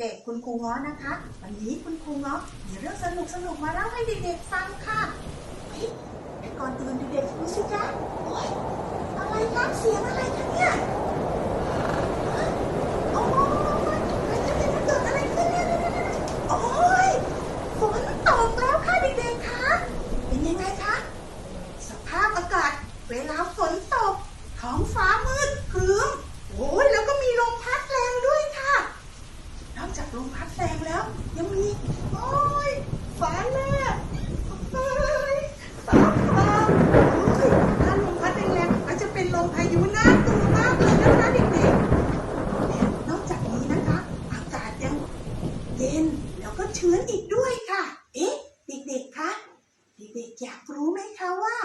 เด็กๆ คุณครูง้อนะคะ วันนี้คุณครูง้อมีเรื่องสนุกสนุกมาเล่าให้เด็กๆฟังค่ะแต่ก่อนอื่นเด็กๆดูสิจ๊ะโอ๊ยอะไรคะเสียงอะไรคะเนี่ยโอ้ยมันจะเป็นเกิดอะไรขึ้นเนี่ยโอ้ยฝนตกแล้วค่ะเด็กๆคะเป็นยังไงคะสภาพอากาศ เวลาฝนตกท้องฟ้ามืดครึ้มโอ้ยแล้วก็มีลมพัดแรงด้วยค่ะ นอกจากลมพัดแรงแล้ว ยังมี โอ้ยฟ้าแลบเฮ้ยฟ้าผ่าโอ้ยถ้าลมพัดแรงๆก็จะเป็นลมพายุน่ากลัวมากเลยนะคะเด็กๆและนอกจากนี้นะคะ อากาศยังเย็นแล้วก็ชื้นอีกด้วยค่ะ เอ๊ะ เด็กๆคะเด็กๆอยากรู้ไหมคะว่า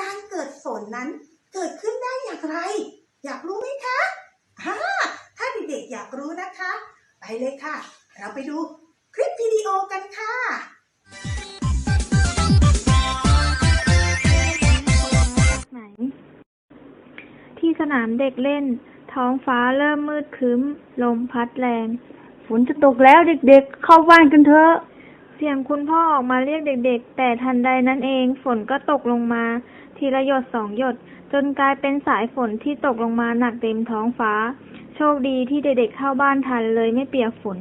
การเกิดฝนนั้นเกิดขึ้นได้อย่างไร อยากรู้ไหมคะฮ่าถ้าเด็กๆอยากรู้นะคะ ไปเลยค่ะ เราไปดู คลิปวิดีโอกันค่ะไหน ที่สนามเด็กเล่น ท้องฟ้าเริ่มมืดครึ้ม ลมพัดแรง ฝนจะตกแล้วเด็กๆ เข้าบ้านกันเถอะ เสียงคุณพ่อออกมาเรียกเด็กๆ แต่ทันใดนั้นเอง ฝนก็ตกลงมา ทีละหยดสองหยด จนกลายเป็นสายฝนที่ตกลงมาหนักเต็มท้องฟ้า โชคดีที่เด็กๆเข้าบ้านทันเลยไม่เปียกฝน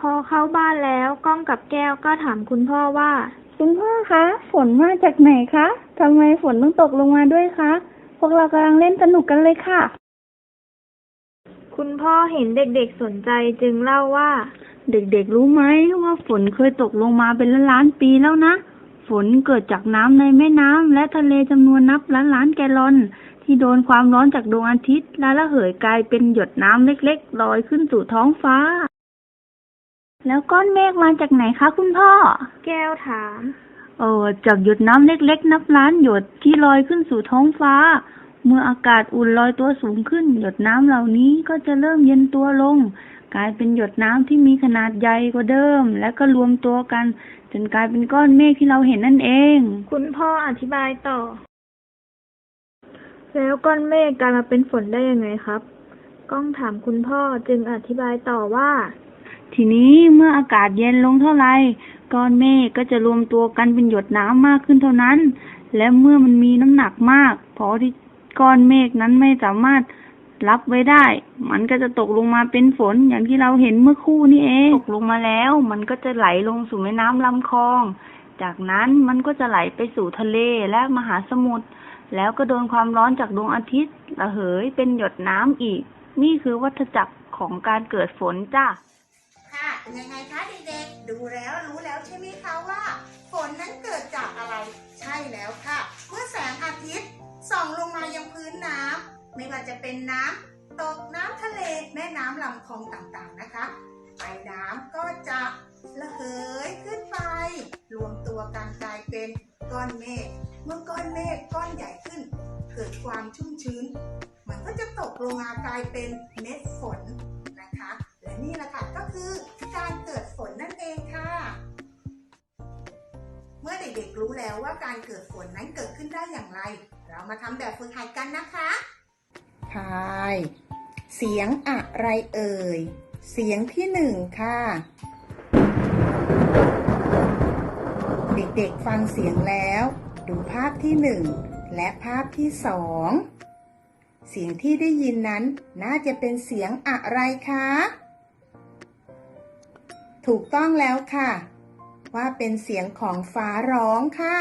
พอเข้าบ้านแล้วก้องกับแก้วก็ถามคุณพ่อว่า คุณพ่อคะฝนมาจากไหนคะทำไมฝนต้องตกลงมาด้วยคะพวกเรากำลังเล่นสนุกกันเลยค่ะ คุณพ่อเห็นเด็กๆสนใจจึงเล่าว่า เด็กๆรู้ไหมว่าฝนเคยตกลงมาเป็นล้านล้านๆปีแล้วนะ ฝนเกิดจากน้ำในแม่น้ำและทะเลจำนวนนับล้านล้านๆแกลลอน ที่โดนความร้อนจากดวงอาทิตย์และระเหยกลายเป็นหยดน้ำเล็กๆลอยขึ้นสู่ท้องฟ้า แล้วก้อนเมฆมาจากไหนคะคุณพ่อ แก้วถาม เออจากหยดน้ำเล็กๆ นับล้านหยดที่ลอยขึ้นสู่ท้องฟ้า เมื่ออากาศอุ่นลอยตัวสูงขึ้น หยดน้ำเหล่านี้ก็จะเริ่มเย็นตัวลง กลายเป็นหยดน้ำที่มีขนาดใหญ่กว่าเดิม และก็รวมตัวกัน จนกลายเป็นก้อนเมฆที่เราเห็นนั่นเอง คุณพ่ออธิบายต่อ แล้วก้อนเมฆกลายมาเป็นฝนได้ยังไงครับ ก้องถามคุณพ่อจึงอธิบายต่อว่า ทีนี้เมื่ออากาศเย็นลงเท่าไหร่ก้อนเมฆก็จะรวมตัวกันเป็นหยดน้ำมากขึ้นเท่านั้น และเมื่อมันมีน้ำหนักมากพอที่ก้อนเมฆนั้นไม่สามารถรับไว้ได้ มันก็จะตกลงมาเป็นฝนอย่างที่เราเห็นเมื่อคู่นี่เอง ตกลงมาแล้ว มันก็จะไหลลงสู่แม่น้ำลำคลอง จากนั้นมันก็จะไหลไปสู่ทะเลและมหาสมุทร แล้วก็โดนความร้อนจากดวงอาทิตย์ระเหยเป็นหยดน้ำอีก นี่คือวัฏจักรของการเกิดฝนจ้า เป็นยังไงคะเด็กๆ ดูแล้วรู้แล้วใช่ไหมคะว่า ฝนนั้นเกิดจากอะไร ใช่แล้วค่ะ เมื่อแสงอาทิตย์ส่องลงมายังพื้นน้ำไม่ว่าจะเป็นน้ำตกน้ำทะเลแม่น้ำลำคลองต่างๆนะคะไอ้น้ำก็จะระเหยขึ้นไป รวมตัวกันกลายเป็นก้อนเมฆเมื่อก้อนเมฆก้อนใหญ่ขึ้น เกิดความชุ่มชื้น มันก็จะตกลงมากลายเป็นเม็ดฝนนะคะ และนี่แหละค่ะก็คือ แล้วว่าการเกิดฝนนั้นเกิดขึ้นได้อย่างไร เรามาทำแบบฝึกหัดกันนะคะทายเสียงอะไรเอ่ย เสียงที่หนึ่งค่ะ เด็กๆฟังเสียงแล้ว ดูภาพที่หนึ่งและภาพที่สองเสียงที่ได้ยินนั้นน่าจะเป็นเสียงอะไรคะ ถูกต้องแล้วค่ะ ว่าเป็นเสียงของฟ้าร้องค่ะ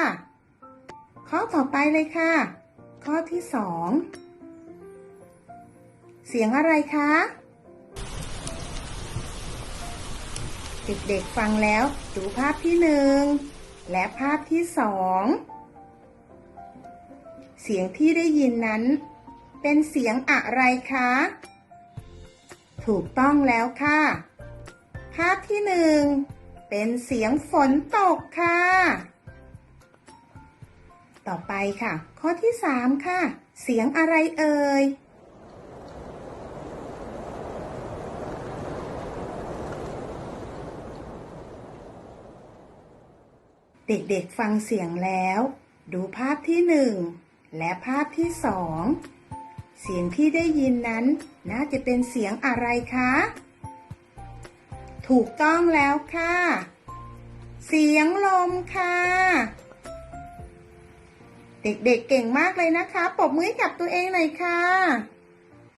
ข้อต่อไปเลยค่ะ ข้อที่สองเสียงอะไรคะ เด็กๆฟังแล้วดูภาพที่หนึ่งและภาพที่สองเสียงที่ได้ยินนั้น เป็นเสียงอะไรคะ ถูกต้องแล้วค่ะ ภาพที่หนึ่ง เป็นเสียงฝนตกค่ะ ต่อไปค่ะ ข้อที่สามค่ะ เสียงอะไรเอ่ย เด็กๆฟังเสียงแล้ว ดูภาพที่หนึ่งและภาพที่สอง เสียงที่ได้ยินนั้น น่าจะเป็นเสียงอะไรคะ ถูกต้องแล้วค่ะ เสียงลมค่ะ เด็กๆเก่งมากเลยนะคะ ปรบมือกับตัวเองหน่อยค่ะ